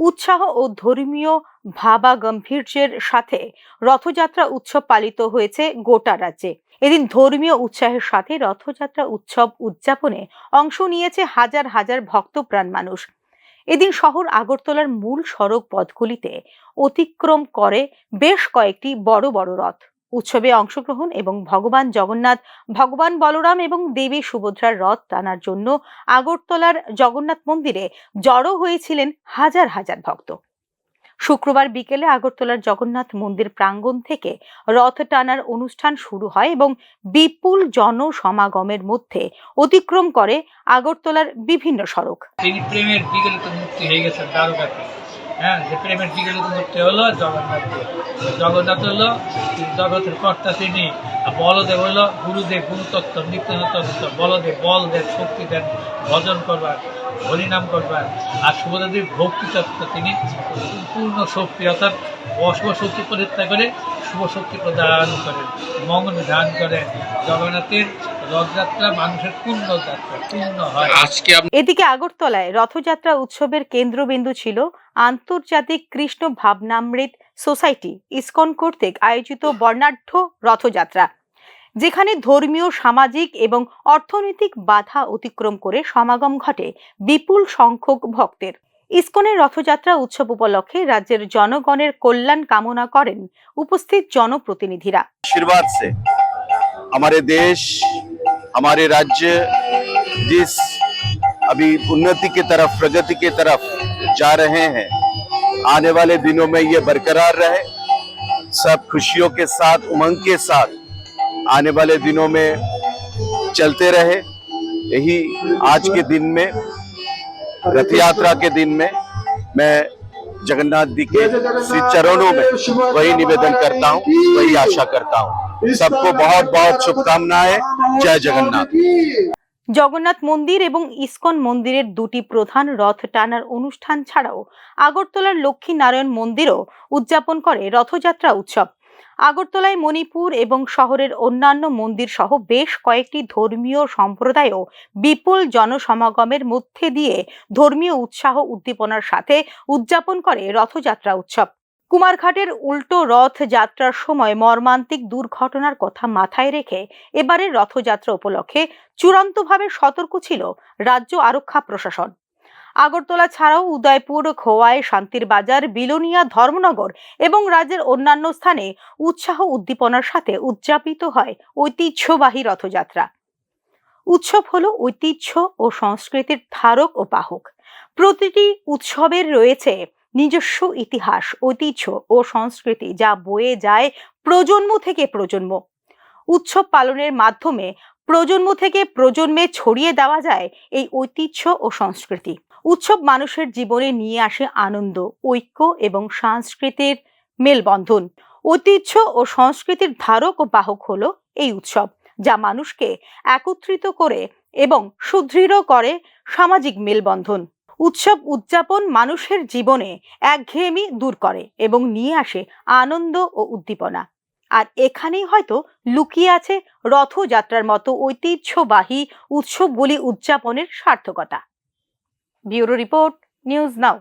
উৎসাহ ও ধর্মীয় ভাবাগম্ভীর্যের সাথে রথযাত্রা উৎসব পালিত হয়েছে গোটা রাজ্যে। এদিন ধর্মীয় উৎসাহের সাথে রথযাত্রা উৎসব উদযাপনে অংশ নিয়েছে হাজার হাজার ভক্তপ্রাণ মানুষ। এদিন শহর আগরতলার মূল সড়ক পথগুলিতে অতিক্রম করে বেশ কয়েকটি বড় বড় রথ। উৎসবে অংশগ্রহণ এবং ভগবান জগন্নাথ, ভগবান বলরাম এবং দেবী সুভদ্রার রথ টানার জন্য আগরতলার জগন্নাথ মন্দিরে জড়ো হয়েছিলেন হাজার হাজার ভক্ত। শুক্রবার বিকেলে আগরতলার জগন্নাথ মন্দির প্রাঙ্গণ থেকে রথ টানার অনুষ্ঠান শুরু হয় এবং বিপুল জনসমাগমের মধ্যে অতিক্রম করে আগরতলার বিভিন্ন সড়ক। প্রেমের বিগলিত মুক্তি হয়ে দ্বারকাতে। হ্যাঁ প্রেমের বিগলিত মুক্তি হলো জগন্নাথ জগন্নাথ হলো জগতের কর্তা তিনি। আর বলদেব হলো গুরুদেব গুরুতত্ত্ব নিত্যানন্দ বলদেব বল দেন শক্তি দেন ভজন করবার হরিনাম করবার। আর শুভদেব ভক্তি তত্ত্ব তিনি পূর্ণ শক্তি অর্থাৎ অশুভ শক্তি পরিত্যাগ করে শুভ শক্তি প্রদান করেন মঙ্গল দান করেন। জগন্নাথের রথযাত্রা মানুষের পূর্ণ যাত্রা পূর্ণ হয়। আজকে এদিকে আগরতলায় রথযাত্রা উৎসবের কেন্দ্রবিন্দু ছিল আন্তর্জাতিক কৃষ্ণ ভাবনামৃত সোসাইটি ইসকন কর্তৃক আয়োজিত বর্ণাঢ্য রথযাত্রা যেখানে ধর্মীয় সামাজিক এবং অর্থনৈতিক বাধা অতিক্রম করে সমাগম ঘটে বিপুল সংখ্যক ভক্তের ইসকনের রথযাত্রা উৎসব উপলক্ষে রাজ্যের জনগণের কল্যাণ কামনা করেন উপস্থিত জনপ্রতিনিধিরা आशीर्वाद से हमारे देश हमारे राज्य जिस अभी उन्नति की तरफ प्रगति की तरफ जा रहे हैं आने वाले दिनों में ये बरकरार रहे। सब खुशियों के साथ, उमंग के साथ आने वाले दिनों में चलते रहे। यही आज के दिन में रथ यात्रा के दिन में मैं जगन्नाथ जी के श्री चरणों में वही निवेदन करता हूँ, वही आशा करता हूँ। सबको बहुत बहुत शुभकामनाएँ। जय जगन्नाथ। জগন্নাথ মন্দির এবং ইসকন মন্দিরের দুটি প্রধান রথ টানার অনুষ্ঠান ছাড়াও আগরতলার লক্ষ্মী নারায়ণ মন্দিরও উদযাপন করে রথযাত্রা উৎসব। আগরতলায় মণিপুর এবং শহরের অন্যান্য মন্দির সহ বেশ কয়েকটি ধর্মীয় সম্প্রদায়ও বিপুল জনসমাগমের মধ্যে দিয়ে ধর্মীয় উৎসাহ উদ্দীপনার সাথে উদযাপন করে রথযাত্রা উৎসব। কুমারঘাটের উল্টো রথ যাত্রার সময় মর্মান্তিক দুর্ঘটনার কথা মাথায় রেখে এবারের রথযাত্রা উপলক্ষে চূড়ান্তভাবে সতর্ক ছিল রাজ্য আরক্ষা প্রশাসন। আগরতলা ছাড়াও উদয়পুর, খোয়াই শান্তির বাজার বিলোনিয়া, ধর্মনগর এবং রাজ্যের অন্যান্য স্থানে উৎসাহ উদ্দীপনার সাথে উদযাপিত হয় ঐতিহ্যবাহী রথযাত্রা। উৎসব হল ঐতিহ্য ও সংস্কৃতির ধারক ও বাহক। প্রতিটি উৎসবের রয়েছে নিজস্ব ইতিহাস, ঐতিহ্য ও সংস্কৃতি যা বয়ে যায় প্রজন্ম থেকে প্রজন্ম। উৎসব পালনের মাধ্যমে প্রজন্ম থেকে প্রজন্মে ছড়িয়ে দেওয়া যায় এই ঐতিহ্য ও সংস্কৃতি। উৎসব মানুষের জীবনে নিয়ে আসে আনন্দ, ঐক্য এবং সংস্কৃতির মেলবন্ধন। ঐতিহ্য ও সংস্কৃতির ধারক ও বাহক হলো এই উৎসব, যা মানুষকে একত্রিত করে এবং সুদৃঢ় করে সামাজিক মেলবন্ধন। উৎসব উদযাপন মানুষের জীবনে একঘেয়েমি দূর করে এবং নিয়ে আসে আনন্দ ও উদ্দীপনা। আর এখানেই হয়তো লুকিয়ে আছে রথযাত্রার মতো ঐতিহ্যবাহী উৎসবগুলি উদযাপনের সার্থকতা। Bureau report, news now.